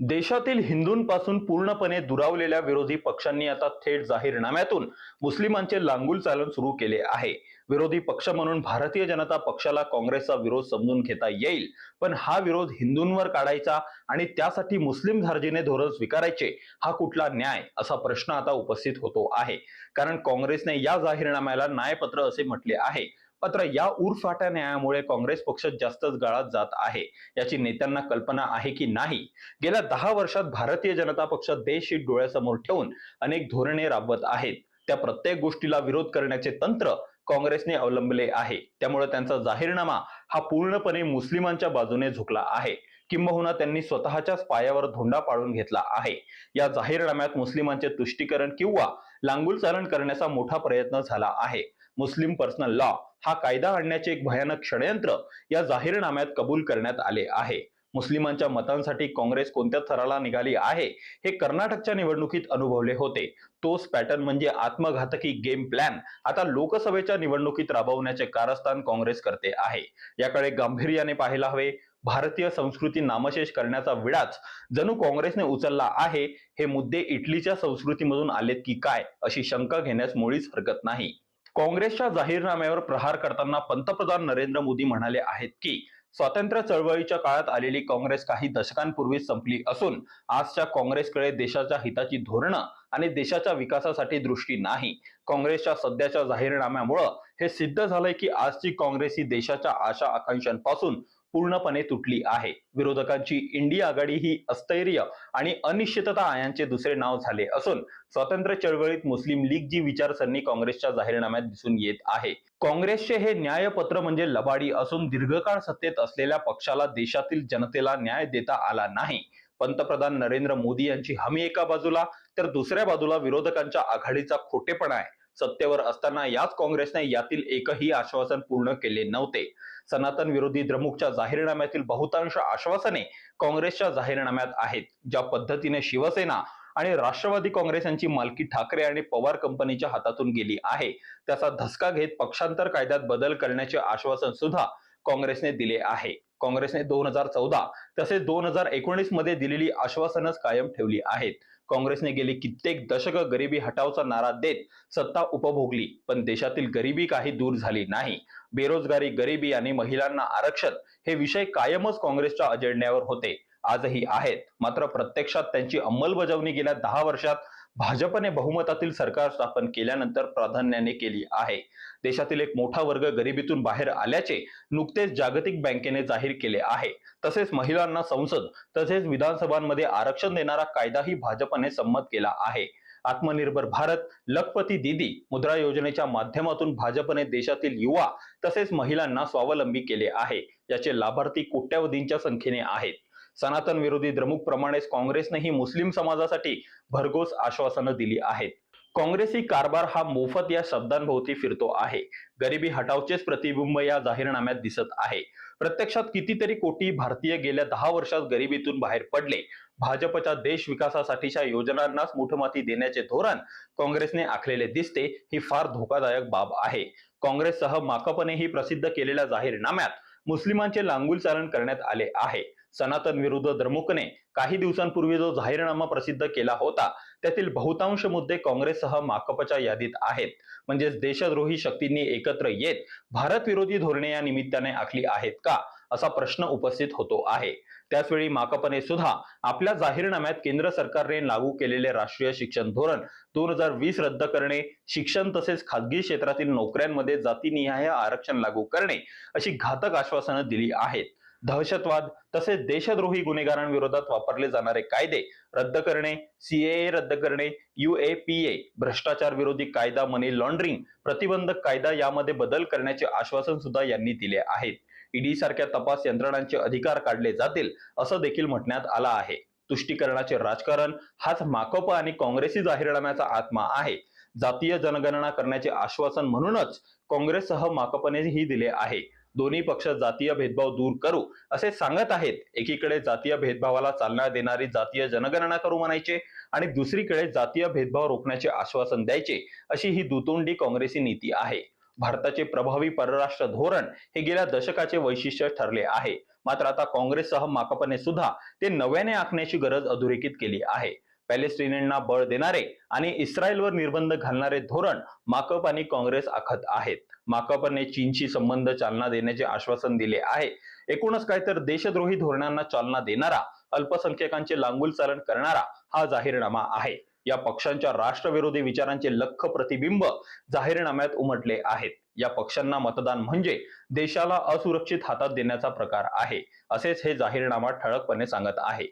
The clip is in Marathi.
देशातील हिंदूंपासून पूर्णपणे दुरावलेल्या विरोधी पक्षांनी आता थेट जाहीरनाम्यातून मुस्लिमांचे लांगुल चालन सुरू केले आहे. विरोधी पक्ष म्हणून भारतीय जनता पक्षाला काँग्रेसचा विरोध समजून घेता येईल. पण हा विरोध हिंदूंवर काढायचा आणि त्यासाठी मुस्लिम धार्जीने धोरण स्वीकारायचे हा कुठला न्याय? असा प्रश्न आता उपस्थित होतो आहे. कारण काँग्रेसने या जाहीरनाम्याला न्यायपत्र असे म्हटले आहे. मात्र या उरफाट्या न्यायामुळे काँग्रेस पक्ष जास्तच गाळात जात आहे. याची नेत्यांना कल्पना आहे की नाही? गेल्या दहा वर्षात भारतीय जनता पक्ष देश देशहित डोळ्यासमोर ठेवून अनेक धोरणे राबवत आहेत. त्या प्रत्येक गोष्टीला विरोध करण्याचे तंत्र काँग्रेसने अवलंबले आहे. त्यामुळे त्यांचा जाहीरनामा हा पूर्णपणे मुस्लिमांच्या बाजूने झुकला आहे. किंबहुना त्यांनी स्वतःच्याच पायावर धोंडा पाडून घेतला आहे. या जाहीरनाम्यात मुस्लिमांचे तुष्टीकरण किंवा लांगुल चालन करण्याचा मोठा प्रयत्न झाला आहे. मुस्लिम पर्सनल लॉ हा कायदा आणण्याचे एक भयानक षडयंत्र या जाहीरनाम्यात कबूल करण्यात आले आहे. मुस्लिमांच्या मतांसाठी काँग्रेस कोणत्या थराला निघाली आहे हे कर्नाटकच्या निवडणुकीत अनुभवले होते. तोच पॅटर्न म्हणजे आत्मघातकी गेम प्लॅन आता लोकसभेच्या निवडणुकीत राबवण्याचे कारस्थान काँग्रेस करते आहे. याकडे गांभीर्याने पाहायला हवे. भारतीय संस्कृती नामशेष करण्याचा विडाच जणू काँग्रेसने उचलला आहे हे मुद्दे इटलीच्या संस्कृतीमधून आलेत की काय अशी शंका घेण्यास मुळीच हरकत नाही. काँग्रेसच्या जाहीरनाम्यावर प्रहार करताना पंतप्रधान नरेंद्र मोदी म्हणाले आहेत की स्वातंत्र्य चळवळीच्या काळात आलेली काँग्रेस काही दशकांपूर्वीच संपली असून आजच्या काँग्रेसकडे देशाच्या हिताची धोरणं आणि देशाच्या विकासासाठी दृष्टी नाही. काँग्रेसच्या सध्याच्या जाहीरनाम्यामुळं हे सिद्ध झालंय की आजची काँग्रेस ही देशाच्या आशा आकांक्षांपासून पूर्णपणे तुटली आहे. विरोधकांची इंडिया आघाडी ही अस्थैर्य आणि अनिश्चितता यांचे दुसरे नाव झाले असून स्वातंत्र्य चळवळीत मुस्लिम लीग जी विचारसरणी काँग्रेसच्या जाहीरनाम्यात दिसून येत आहे. काँग्रेसचे हे न्यायपत्र म्हणजे लबाडी असून दीर्घकाळ सत्तेत असलेल्या पक्षाला देशातील जनतेला न्याय देता आला नाही. पंतप्रधान नरेंद्र मोदी यांची हमी एका बाजूला तर दुसऱ्या बाजूला विरोधकांच्या आघाडीचा खोटेपणा आहे. सत्तेवर असताना याच काँग्रेसने यातील एकही आश्वासन पूर्ण केले नव्हते. सनातन विरोधी द्रमुकच्या जाहीरनाम्यातील बहुतांश आश्वासने काँग्रेसच्या जाहीरनाम्यात आहेत. ज्या पद्धतीने शिवसेना आणि राष्ट्रवादी काँग्रेस यांची मालकी ठाकरे आणि पवार कंपनीच्या हातातून गेली आहे त्याचा धसका घेत पक्षांतर कायद्यात बदल करण्याचे आश्वासन सुद्धा काँग्रेसने दिले आहे. काँग्रेसने दोन हजार चौदा तसेच दोन हजार एकोणीसमध्ये दिलेली आश्वासनच कायम ठेवली आहेत. काँग्रेसने गेली कित्येक दशक गरिबी हटावचा नारा देत सत्ता उपभोगली पण देशातील गरिबी काही दूर झाली नाही. बेरोजगारी गरिबी आणि महिलांना आरक्षण हे विषय कायमच काँग्रेसच्या अजेंड्यावर होते. आजही आहेत. मात्र प्रत्यक्षात त्यांची अंमलबजावणी गेल्या दहा वर्षात भाजपने बहुमतातील सरकार स्थापन केल्यानंतर प्राधान्याने केली आहे. देशातील एक मोठा वर्ग गरिबीतून बाहेर आल्याचे नुकतेच जागतिक बँकेने जाहीर केले आहे. तसेच महिलांना संसद तसेच विधानसभांमध्ये आरक्षण देणारा कायदाही भाजपने संमत केला आहे. आत्मनिर्भर भारत लखपती दीदी मुद्रा योजनेच्या माध्यमातून भाजपने देशातील युवा तसेच महिलांना स्वावलंबी केले आहे. याचे लाभार्थी कोट्यावधींच्या संख्येने आहेत. सनातन विरोधी द्रमुक प्रमाणेच काँग्रेसनेही मुस्लिम समाजासाठी भरघोस आश्वासनं दिली आहेत. काँग्रेसी कारभार हा मोफत या शब्दांभोवती फिरतो आहे. गरिबी हटावचेच प्रतिबिंब या जाहीरनाम्यात दिसत आहे. प्रत्यक्षात कितीतरी कोटी भारतीय गेल्या दहा वर्षात गरिबीतून बाहेर पडले. भाजपच्या देश विकासासाठीच्या योजनांनाच मुठमाती देण्याचे धोरण काँग्रेसने आखलेले दिसते ही फार धोकादायक बाब आहे. काँग्रेससह माकपनेही प्रसिद्ध केलेल्या जाहीरनाम्यात मुस्लिमांचे लांगुल चालन करण्यात आले आहे. सनातन विरुद्ध द्रमुकने काही दिवसांपूर्वी जो जाहीरनामा प्रसिद्ध केला होता त्यातील बहुतांश मुद्दे काँग्रेससह माकपच्या यादीत आहेत. म्हणजेच देशद्रोही शक्तींनी एकत्र येत भारत विरोधी धोरणे या निमित्ताने आखली आहेत का असा प्रश्न उपस्थित होतो आहे. त्याचवेळी माकपने सुद्धा आपल्या जाहीरनाम्यात केंद्र सरकारने लागू केलेले राष्ट्रीय शिक्षण धोरण दोन हजार वीस रद्द करणे शिक्षण तसेच खाजगी क्षेत्रातील नोकऱ्यांमध्ये जातीनिहाय आरक्षण लागू करणे अशी घातक आश्वासनं दिली आहेत. दहशतवाद तसेच देशद्रोही गुन्हेगारांविरोधात वापरले जाणारे कायदे रद्द करणे सीएए रद्द करणे युएपीए भ्रष्टाचार विरोधी कायदा मनी लॉन्ड्रिंग प्रतिबंधक कायदा यामध्ये बदल करण्याचे आश्वासन सुद्धा यांनी दिले आहेत. ईडी सारख्या तपास यंत्रणांचे अधिकार काढले जातील असं देखील म्हणण्यात आलं आहे. तुष्टीकरणाचे राजकारण हाच माकप आणि काँग्रेसी जाहीरनाम्याचा आत्मा आहे. जातीय जनगणना करण्याचे आश्वासन म्हणूनच काँग्रेससह माकपनेही दिले आहे. दोन्ही पक्ष जातीय भेदभाव दूर करू असे सांगत आहेत. एकीकडे जातीय भेदभावाला चालना देणारी जातीय जनगणना करू म्हणायचे आणि दुसरीकडे जातीय भेदभाव रोखण्याचे आश्वासन द्यायचे अशी ही दुतोंडी काँग्रेसी नीती आहे. भारताचे प्रभावी परराष्ट्र धोरण हे गेल्या दशकाचे वैशिष्ट्य ठरले आहे. मात्र आता काँग्रेससह माकपने सुद्धा ते नव्याने आखण्याची गरज अधोरेखित केली आहे. पॅलेस्टिनींना बळ देणारे आणि इस्रायलवर निर्बंध घालणारे धोरण माकप आणि काँग्रेस आखत आहेत. माकपने चीनशी संबंध चालना देण्याचे आश्वासन दिले आहे. एकूणच काय तर देशद्रोही धोरणांना चालना देणारा अल्पसंख्याकांचे लांगुल चालन करणारा हा जाहीरनामा आहे. या पक्षांच्या राष्ट्रविरोधी विचारांचे लख प्रतिबिंब जाहीरनाम्यात उमटले आहेत. या पक्षांना मतदान म्हणजे देशाला असुरक्षित हातात देण्याचा प्रकार आहे असेच हे जाहीरनामा ठळकपणे सांगत आहे.